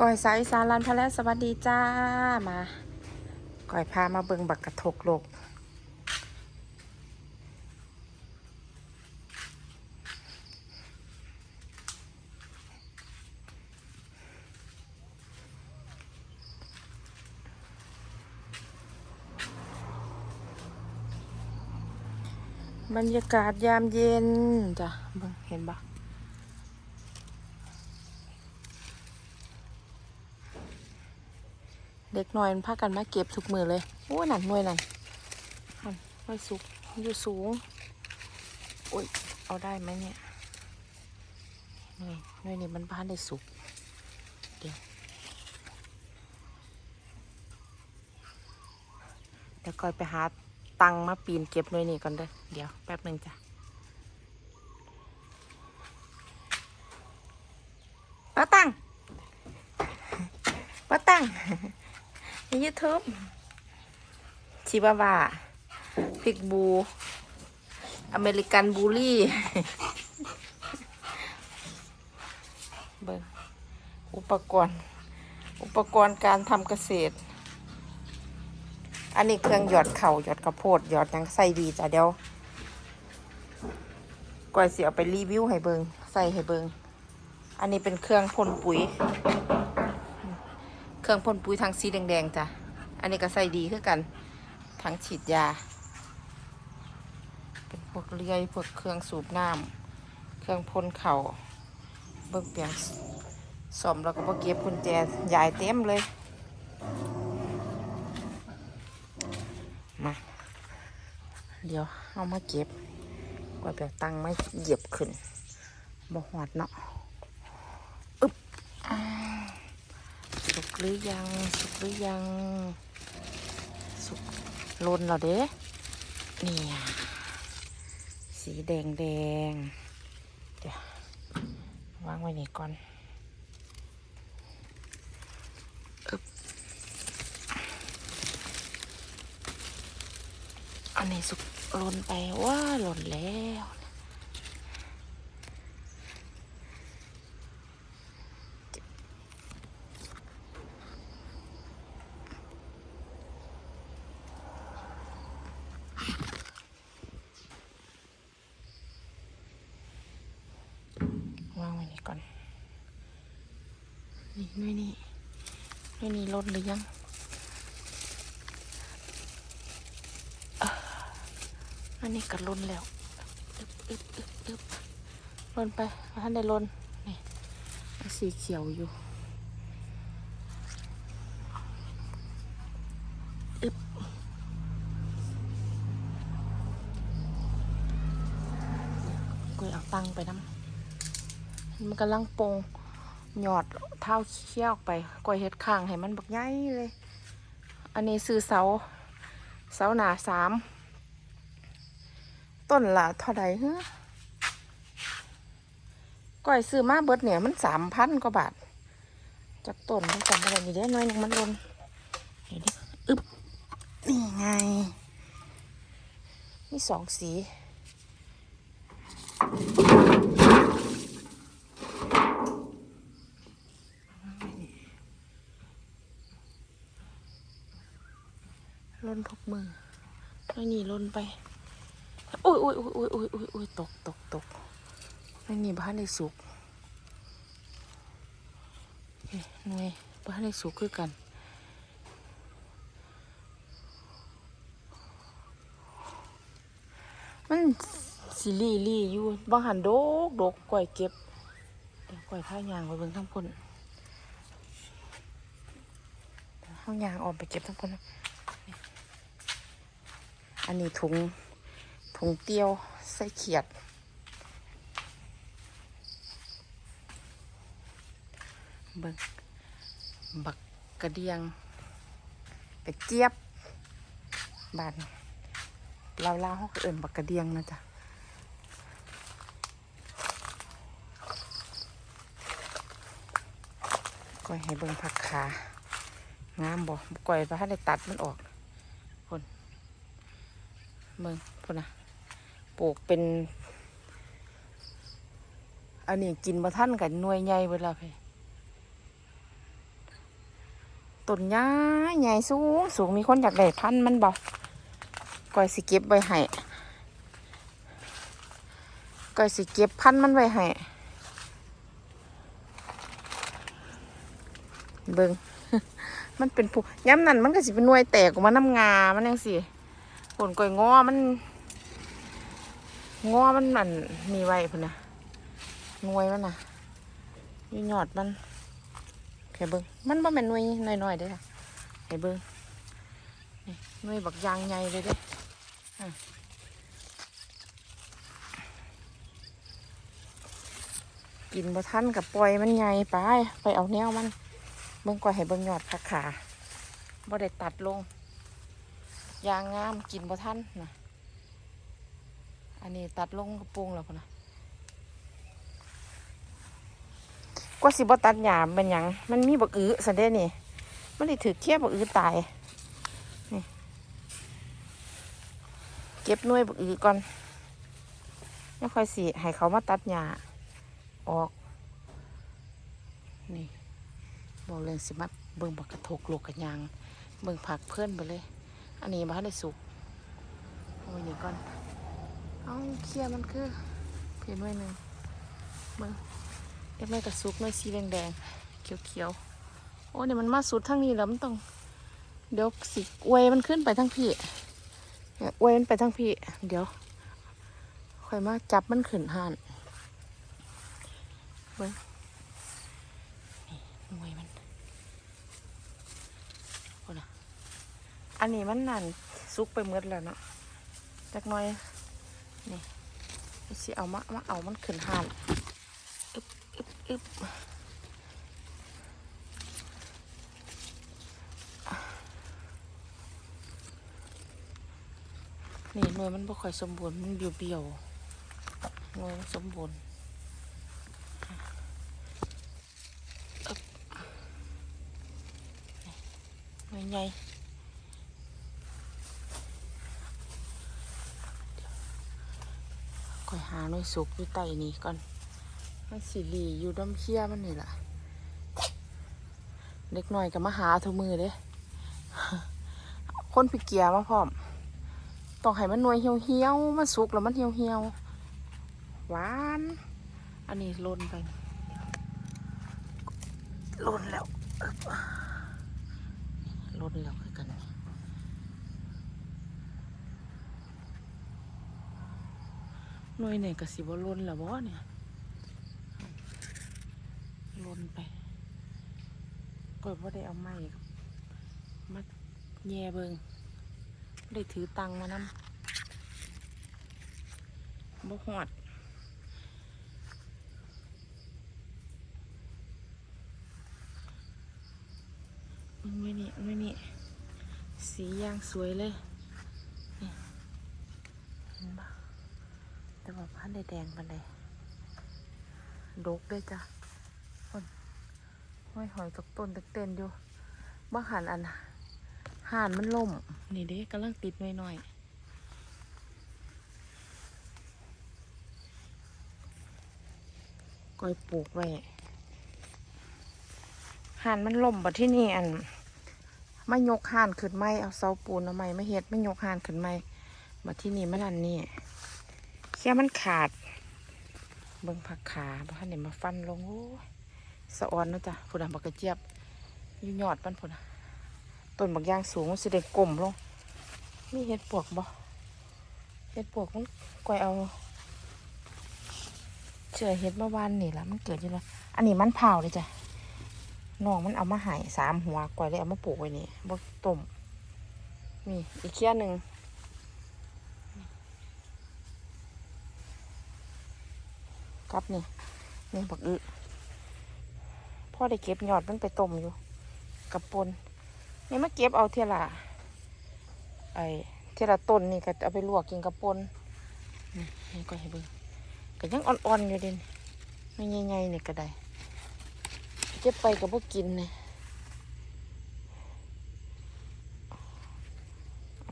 ก่อยสายสารลันพะและสวัสดีจ้ามาก่อยพามาเบิงบักกระทกโลกบรรยากาศยามเย็นจ้ะเบิงเห็นปะ เด็กน้อยมันพากันมาเก็บทุกมือเลย โอ้ยนั่นหน่วยนั่นนั่นหน่วยสุกอยู่สูงโอ้ยเอาได้ไหมเนี่ยหน่วยหน่วยนี้มันบ้านได้สุกเดี๋ยวเดี๋ยวก่อยไปหาตังมาปีนเก็บหน่วยนี้ก่อนเด้อเดี๋ยวแป๊บหนึ่งจ้ะป้าตังป้าตัง ในยูทูบชิบาวาพิกบู อเมริกันบูลี่เบิ่งอุปกรณ์ อุปกรณ์การทำเกษตร อันนี้เครื่องหยอดเข่าหยอดกระโพดหยอดยังใส่ดีจ้ะเดี๋ยวก่อยเสียไปรีวิวให้เบิงใส่ให้เบิงอันนี้เป็นเครื่องพ่นปุ๋ย เครื่องพ่นปุ๋ยทางสีแดงๆจ้ะ อันนี้ก็ใส่ดีคือกันทั้งฉีดยา เป็นพวกเลื่อยพวกเครื่องสูบน้ำเครื่องพ่นเข่าเบิ่งเปียงสอมแล้วก็บ่เก็บกุญแจใหญ่เต็มเลย มา เดี๋ยวเอามาเก็บกว่าเปียกตังไม่เหยียบขึ้นบ่หอดเนาะอึ๊บอ่า สุกหรือยัง สุกหรือยัง สุกลนแล้วเด้นี่สีแดงแดงเดี๋ยววางไว้นี่ก่อนอึบอันนี้สุกลนไปว่าหล่นแล้วางไว้นี่ก่อน นี่นี่นี่นี่นี่ลดหรือยังอันนี้ก็ลนแล้วอึบอึบอึบอึบลนไปท่านได้ลนนี่สีเขียวอยู่อึบกูเอาตังไปน้ำมันกำลังโปง หยอดเท้าเขี้ยวออกไปกวยเฮ็ดข้างให้มันบักใหญ่เลย อันนี้ซื้อเสา เสาหนาสาม ต้นละเท่าใดเฮ้อก้อยซื้อมาเบิดเนี่ยมันสามพันกว่าบาท จากต้นมันจำอะไรนี่เด้น้อยหนึงมันลนเห็นดิอึบนี่ไงนี่สองสี นทุกมือไม่หนีล่นไปโอ้ยโอ้ยโอ้ยโอ้ยโอ้ยโอ้ยโอ้ยตกตกตกไม่หนีบ้านในสุกเฮ้ยหน่วยบ้านในสุกคือกันมันสิลี่ลี่อยู่บางหันโดกโดกก่อยเก็บเดี๋ยวก่อยข้าวยางไปเบิ่งทั้งคนข้าวยางออกไปเก็บทั้งคนนะ อันนี้ถุงถุงเตี้ยวใส่เขียด เบิ่งบักกระเดียงกระเจี๊ยบบานเราเล่าเขาก็เอิ่นบักกระเดียงนะจ๊ะก้อยให้เบิ่งผักขางามบ่ก้อยพระได้ตัดมันออกคน เมืองพุ่นนะปลูกเป็น อันนี้กินมาท่านกันหน่วยใหญ่เวลาไปต้นย้ายใหญ่สูงสูงมีคนอยากได้พันธุ์มันบ่ก่อยสิเก็บไว้ให้ก่อยสิเก็บพันธุ์มันไว้ให้เบิงมันเป็นผู้ย้ำนั่นมันก็สิเป็นหน่วยแตกออกมาน้ำงา มันยังสิ ผลก่อยงอมัน งอมันมันมีไว้พุ่นนะหนวยมันน่ะยู่ยอดมันแค่เบิงมันบ่แม่นหน่วยน้อยๆเด้อค่ะให้เบิงนี่หน่วยบักยางใหญ่เลยเด้อะกินบ่ทันกับปล่อยมันใหญ่ไปไปเอาแนวมัน เบิ่งก่อนให้เบิ่งหยอดผักขาบ่ได้ตัดลง ยางงามกินบ่ทันนะอันนี้ตัดลงกระปุงแล้วพนะกว่าสิบ่ตัดหยามเป็นหยังมันมีบักอื้อสันเด้นี่มันได้ถือเทียบบักอื้อตายนี่เก็บน่วยบักอื้อก่อนแล้วค่อยสิให้เขามาตัดหญ้าออก นี่บอกเลยสิมาเบิ่งบักกระทกโลกกันยางเบิ่งผักเพื่อนไปเลย อันนี้มาให้ได้สุกเอาไว้นี่ก่อน เอาเคลียร์มันคือ เพียนไว้หนึ่งเบิ่งเอ็ดไม่กระสุกไม่สีแดงๆ เขียวๆ โอ้เนี่ยมันมาสุดทั้งนี้แล้วมันต้อง เดี๋ยวสิอวยมันขึ้นไปทั้งพี่เนี่ยอวยมันไปทั้งพี่ เดี๋ยวค่อยมาจับมันขึ้นห่านเบิ่ง หน่วยมันโอ้นะ อันนี้มันนั่นซุกไปหมดแล้วเนาะจักหน่อย นี่สิเอามามาเอามันขึ้นหานอึบอึบอึบนี่หน่วยมันบ่ค่อยสมบูรณ์มันเบียวเบี้ยวๆหน่วยมันสมบูรณ์หน่วยใหญ่ก่อยหาหน่วยสุกอยู่ใต้นี่ก่อน มันสิหลีอยู่ด้อมเคี้ยมันนี่ล่ะเล็กหน่อยก็มาหาทุมือเด้คนพิเกียร์มาพร้อม ต้องให้มันหน่วยเหี่ยวๆมันสุกแล้วมันเหี่ยวๆหวาน อันนี้ล่นไปล่นแล้วลดแล้วคือกัน หน่วยเนี่ยกสิบ่ล้นแล้วบ่เนี่ยล้นไปก็บ่ได้เอาไม้มาแย่เบิงได้ถือตังมานำบ่หอดมึงไม่นี่นี่สีย่างสวยเลยนี่เห็นปะ แต่ว่าพันได้แดงปันเลยดกด้วยจ้ะคนห้อยหอยตกต้นตกเต้นอยู่บ้าหันอันห่านมันล่ม นี่เด้กำลังติดหน่อยๆก้อยปลูกไว้ห่านมันล่มบัที่นี่อันมายกห่านขึ้นไม้เอาเสาปูนเอาไม้มาเฮ็ดไม่ยกห่านขึ้นไม้บัดที่นี่มันอันนี้ แค่มันขาด เบิ่งผักขาบ่ทันได้มาฟันลงโอ้สะออนเนาะจ้ะพุ่นน่ะบักกระเจี๊ยบอยู่ยอดมันพุ่นน่ะต้นบักยางสูงมันสิได้กลมลง มีเห็ดปวกบ่เห็ดปวกมันก่อยเอาเชื่อเห็ดเมื่อวานนี่ละมันเกิดอยู่แล้วอันนี้มันเผาเลยจ้ะน้องมันเอามาหายสามหัวก่อยเลยเอามาปลูกไว้นี่บ่ต้มนี่อีกเคี้ยหนึ่ง กับนี่นี่บักอึพ่อได้เก็บยอดมันไปต้มอยู่ กับปนนี่มาเก็บเอาเท่าละไอเท่าละต้นนี่ก็เอาไปลวกกินกับปนนี่นี่ก็ให้เบิ่งก็ยังอ่อนๆอยู่เด่นไม่ใหญ่ๆนี่ก็ได้เก็บไปกับพวกกินเนี่ย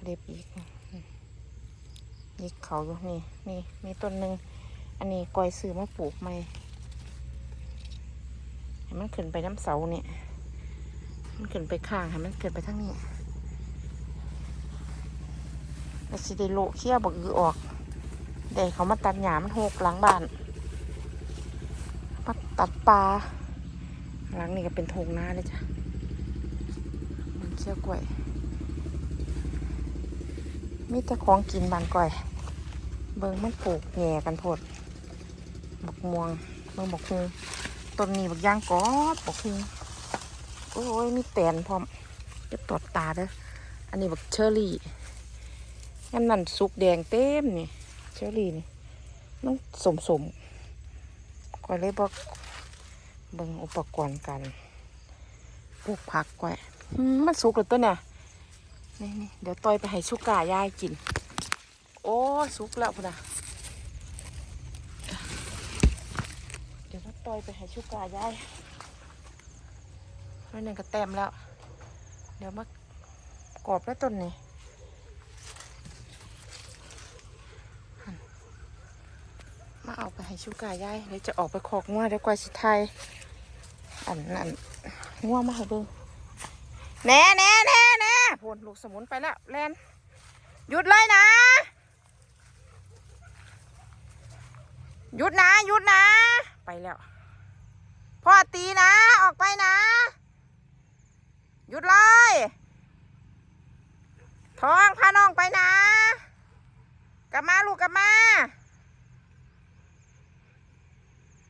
เด็บอีกนี่เขาอยู่นี่นี่มีต้นหนึ่ง อันนี้กอยซื้อมาปลูกใหม่ให้มันขึ้นไปน้ำเสาเนี่ยมันขึ้นไปข้างให้มันขึ้นไปทางนี้แล้วสิได้โลเขี้ยวบักอือออกได้เขามาตัดหญ้ามันหกหลังบ้านมาตัดปลาหลังนี้ก็เป็นทงหน้าเลยจ้ะมันเขี้ยวกล้วยมีแต่ของกินบานก่อย เบิ่งมันปลูกแง่กันพด บักม่วงเบิ่งบักฮูต้นนี้บักย่างกอบบักฮูโอ้ยมีแตนพร้อมจะตอดตาเด้ออันนี้บักเชอรี่อันนั้นสุกแดงเต็มนี่เชอรี่นี่มันสมสมก่อยเลยบอกเบิ่งอุปกรณ์กันปลูกผักก่อยมันสุกแล้วตัวเนี่ยนี่นี่เดี๋ยวต่อยไปให้ชุกกายายกิน โอ้ สุกแล้วพุ่นนะเดี๋ยวก็ ต่อยไปให้ชุกกายายไม่หนึ่งก็เต็มแล้ว เดี๋ยวมากรอบแล้วต้นนี้มาเอาไปให้ชุกายายเดี๋ยวจะออกไปขอกงัวเดี๋ยวกว่าสิไทยอันนั้นงัวมาให้เบิ่งแน่แน่แน่แน่พนลูกสมุนไปแล้วแลนหยุดเลยนะ หยุดนะ หยุดนะ ไปแล้ว พ่อตีนะ ออกไปนะ หยุดเลยท้องพาน้องไปนะ กลับมาลูกกลับมา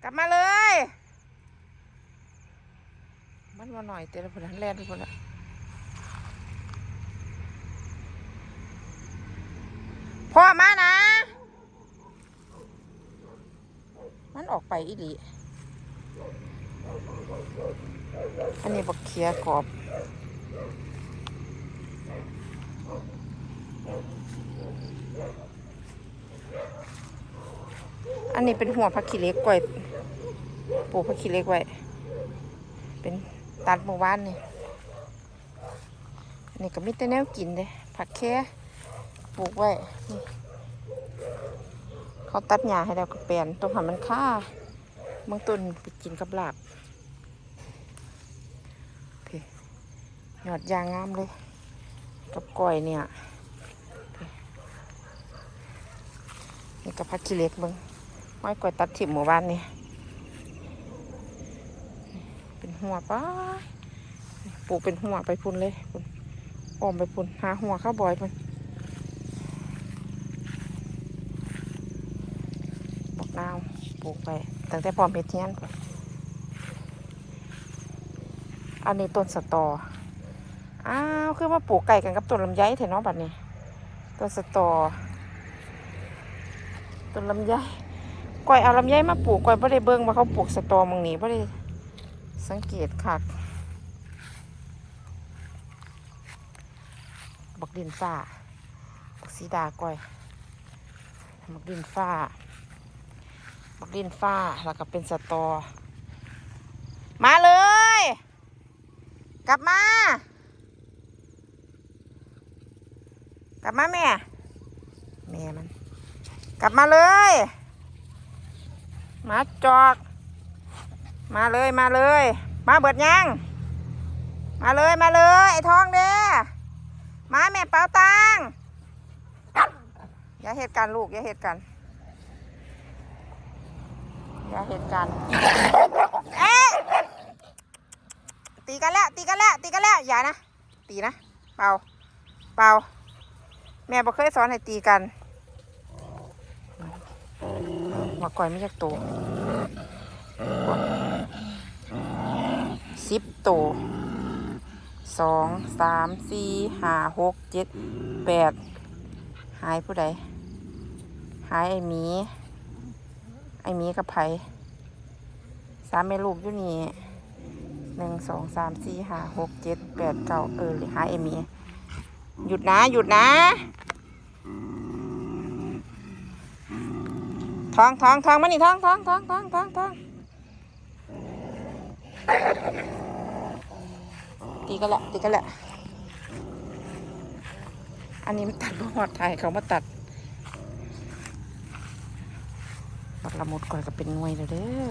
กลับมาเลย มันมาหน่อยเตะละพนันแล่นทุกคนละพ่อมานะ มันออกไปอีหลี อันนี้บักเคียกรอบอันนี้เป็นหัวผักขี้เล็กไว้ปลูกผักขี้เล็กไว้ เป็นตัดเมื่อวานนี่อันนี่ก็มีแต่แนวกินเลยผักแค่ปลูกไว้นี่เขาตัดหญ้าให้แล้วก็เปลี่ยนตรงหันมันค่าบางต้นไปกินกับลาบโอเค หยอดยางงามเลย กับก้อยเนี่ย นี่กับผักขี้เล็กมึงไม่ก้อยตัดถิ่มหมู่บ้านนี่เป็นหัวป้าปลูกเป็นหัวไปพุ่นเลยพุ่นอ้อมไปพุ่นหาหัวข้าวบอยพุ่นบอกนาวปลูกไปตั้งแต่พร้อมเพ็ดเทียนอันนี้ต้นสตอาคือมาปลูกไก่กันกับต้นลำไยเถอะเนาะบัดนี้ต้นสตอต้นลำไยก้อยเอาลำไยมาปลูกก้อยไ่ได้เบิ่งว่าเขาปลูกสตอมึงนี้ไ่ได้สังเกตค่ะบักดินฟ้าบักสีดาก้อยบักดินฟ้าบักดินฟ้าแล้วก็เป็นสตอ มาเลย กลับมา กลับมาแม่ แม่มัน กลับมาเลยมาจอก มาเลยมาเลย มาเบิดยังมาเลยมาเลยไอ้ทองเด้มาแม่เปาตังอย่าเหตุการณ์ลูกอย่าเหตุการณ์อย่าเหตุการณ์เอ๊ะตีกันแล้วตีกันแล้วตีกันแล้วอย่านะตีนะเป่าเป่า แม่บอกเคยสอนให้ตีกันมาก่อยไม่อยากโตสิบตัวสองสามสี่ห้าหกเจ็ดแปดหายผู้ใดหายไอหมี ไอหมีกับไผสามแม่ลูกอยู่นี่หนึ่งสองสามสี่ห้าหกเจ็ดแปดเก้าเออหายไอหมี หยุดนะหยุดนะทองทองทองมานี่ทองทองทองทองทองทองตีกันแหละตีกันแหละอันนี้มันตัดบ่หอดไทยเขามาตัดบักละมุดก่อนก็เป็นหน่วยเลยเด้อ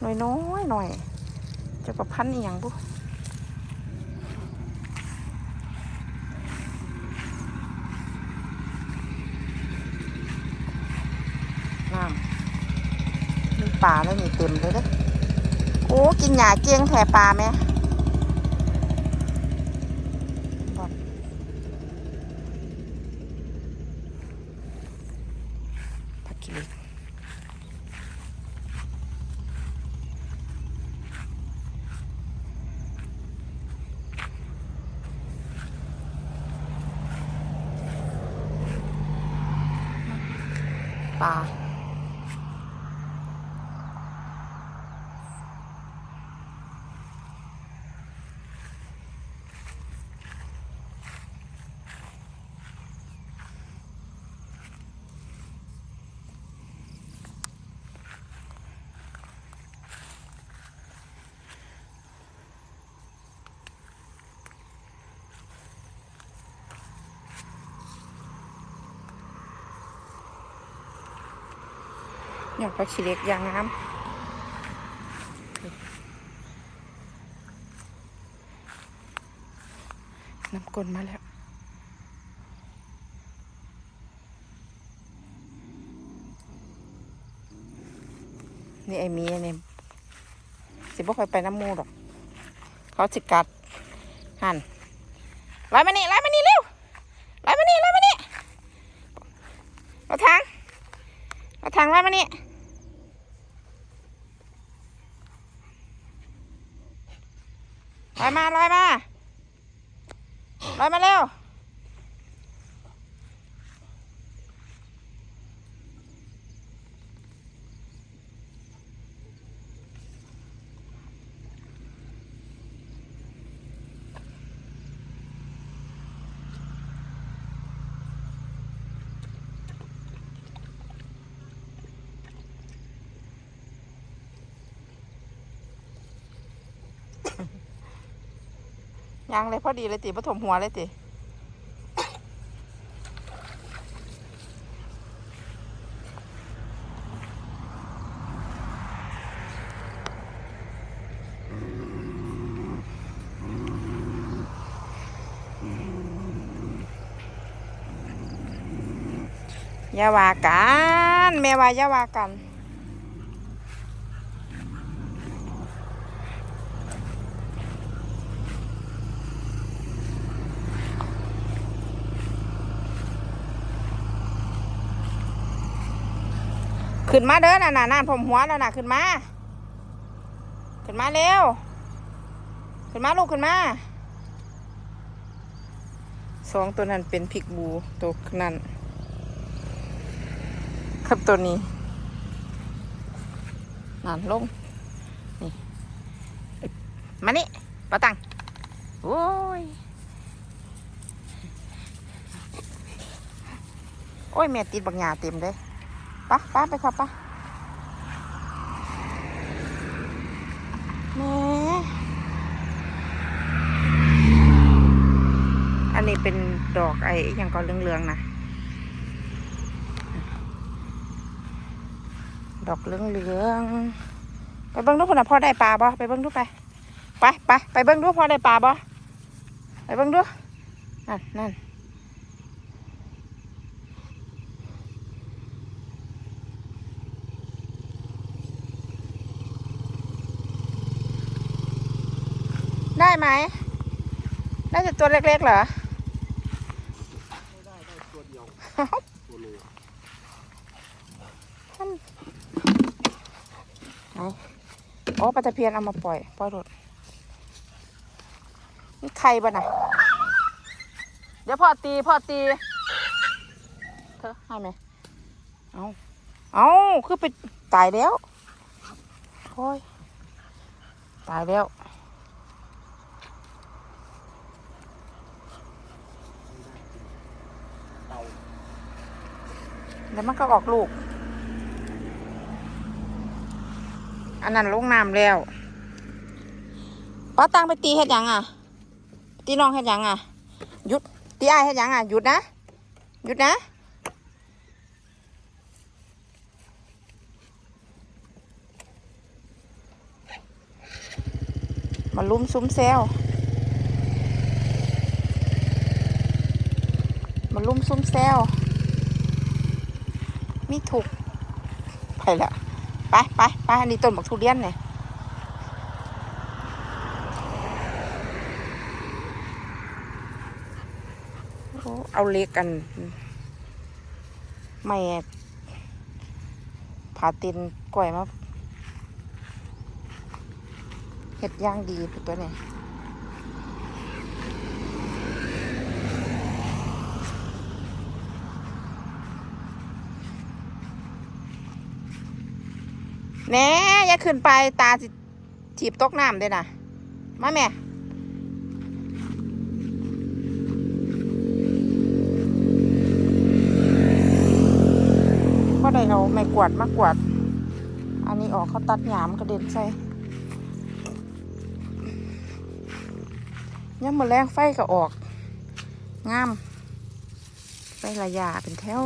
หน่วยน้อยหน่อยจะประพันธ์อีหยังบุน้ำมี ปลาแล้วนี่เต็มเลยเด้อโอ้กินหญ้าเกียงแถปลาไหม หยอดผักชีเล็กอย่างงามน้ำกลนมาแล้วนี่ไอ้มีอันนี้สิบ่ค่อยไปน้ำมูดอก เขาสิกัด หันไล่มานี่ไล่มานี่เร็วไล่มานี่ไล่มานี่เอาทางเอาทางไล่มานี่ ลอยมาลอยมาลอยมาเร็ว ยังเลยพอดีเลยติปฐมหัวเลยติอย่าว่ากันแม่ว่าอย่าว่ากัน ขึ้นมาเด้อน่ะน่ะน่านผมหัวแล้วน่ะขึ้นมา ขึ้นมาเร็ว ขึ้นมาลูกขึ้นมาสองตัวนั้นเป็นพิกบูตัวนั้น ครับตัวนี้นั่นลง นี่ มานี่ปะตัง โอ้ย โอ้ย แม่ติดบักหยาเต็มเลย ปะปะไปครับปะแม่อันนี้เป็นดอกไอ้ยังก็เหลืองๆนะดอกเหลืองๆไปเบิ้งดูพนน่ะพ่อได้ปลาบ่ไปเบิ้งดูไปไปไปไปเบิ้งดูพ่อได้ปลาบ่ไปเบิ้งดูนั่นนั่น ได้ไหมได้แต่ตัวเล็กๆเหรอไม่ได้ได้ตัวเดียวตัวโลโอ้ปลาตะเพียนเอามาปล่อย ปล่อยรถนี่ใครบ้าน่ะเดี๋ยวพ่อตี พ่อตี เธอให้ไหม เอาเอาคือไปตายแล้ว โอ้ย ตายแล้ว เต่า แล้วมันก็ออกลูก อันนั้นลงน้ำแล้วป้าตังไปตีเฮ็ดยังอะ ตีน้องเฮ็ดยังอะ หยุด ตีไอ้ายเฮ็ดยังอะ หยุดนะ หยุดนะ มาลุ้มซุ้มแซวมาลุ้มซุ้มแซว มีถูกไปละไปไปไปอันนี้ต้นบักทุเรียนเนี่ยเอาเล็กกันไม่ผาตินก่อยมาเห็ดย่างดีตัวเนี่ย แหน่อย่าขึ้นไปตาสิถีบตกน้ำเด้นะมาแม่ก็ได้เอาไม้กวาดมากวาด อันนี้ออกเขาตัดหยามกระเด็นใส่ยังมาแรงไฟก็ออก งามไฟระยะเป็นแถว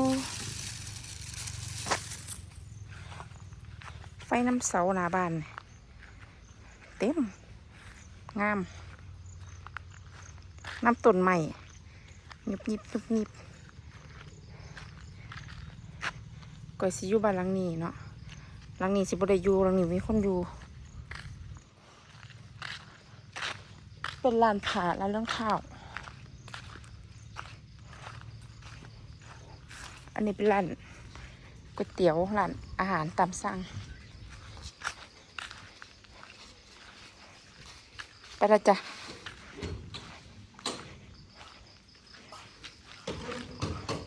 ฟน้ำเสาหน้าบ้าน เต็ม งาม น้ำต้นใหม่ยิบยิบยิบยิบก่อยสิอยู่บ้านหลังนี้เนาะหลังนี้สิบ่ได้อยู่หลังนี้มีคนอยู่ เป็นร้านผ้าร้านเรื่องข้าว อันนี้เป็นร้านก๋วยเตี๋ยวร้านอาหารตามสั่ง ไปและจ้ะ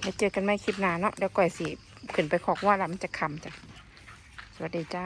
เดี๋ยวเจอกันใหม่คลิปหน้าเนาะเดี๋ยวก่อยสีขึ้นไปขอกว่าแล้วมันจะคำจ้ะ สวัสดีจ้า